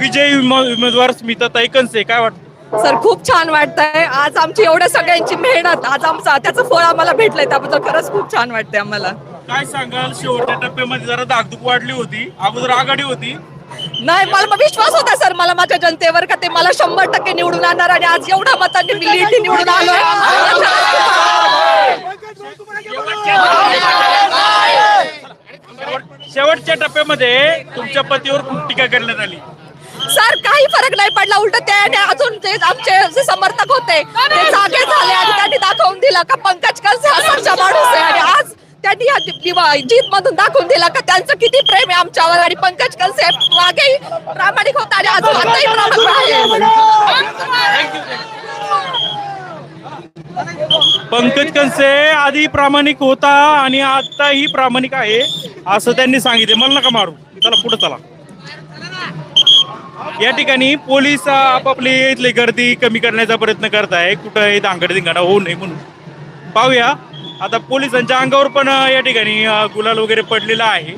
विजयी उम- उमेदवार स्मिताताई कंसे काय वाटतं? सर खूप छान वाटतंय. आज आमची एवढ्या सगळ्यांची मेहनत आज आमचा त्याचं फळ आम्हाला भेटलंय त्याबद्दल खरंच खूप छान वाटतंय आम्हाला. काय सांगाल शेवटच्या टप्प्यामध्ये जरा धाकधूक वाढली होती अगोदर आघाडी होती. नाही मला मग विश्वास होता सर मला माझ्या जनतेवर का ते मला शंभर टक्के निवडून आणणार आणि आज एवढ्या मतांनी मी निवडून आलोय शेवटच्या टप्प्यामध्ये तुमच्या पतीवर खूप टीका करण्यात आली. सर काही फरक नाही पडला उलट त्याने अजून जे आमचे जे समर्थक होते ते जागे झाले आणि त्यांनी दाखवून दिलं का पंकज कलसे सच्चा माणूस आहे. आणि आज त्यांनी या जीत मधून दाखवून दिलं का त्यांचं किती प्रेम आहे आमच्यावर आणि पंकज कलसे मागेही प्रामाणिक होता आणि अजून आताही प्रामाणिक आहे. पंकज कंसे आधी प्रामाणिक होता आणि आताही प्रामाणिक आहे. असं त्यांनी सांगितले. मला नका मारू. चला पुढे चला. या ठिकाणी पोलीस आपापली इथली गर्दी कमी करण्याचा प्रयत्न करत आहे कुठं दांगड दिंगाडा होऊ नये म्हणून. पाहूया. आता पोलिसांच्या अंगावर पण या ठिकाणी गुलाल वगैरे पडलेला आहे.